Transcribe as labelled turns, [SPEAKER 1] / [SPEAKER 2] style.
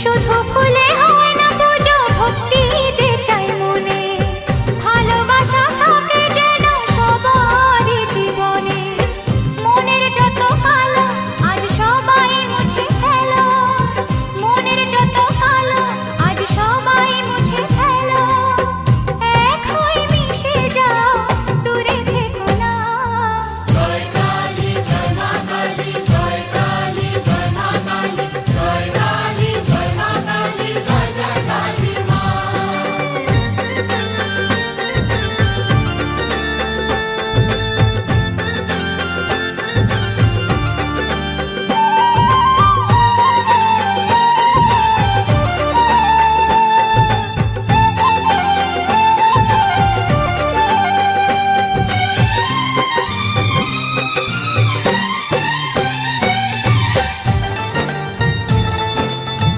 [SPEAKER 1] শুধু ফুলে হয়।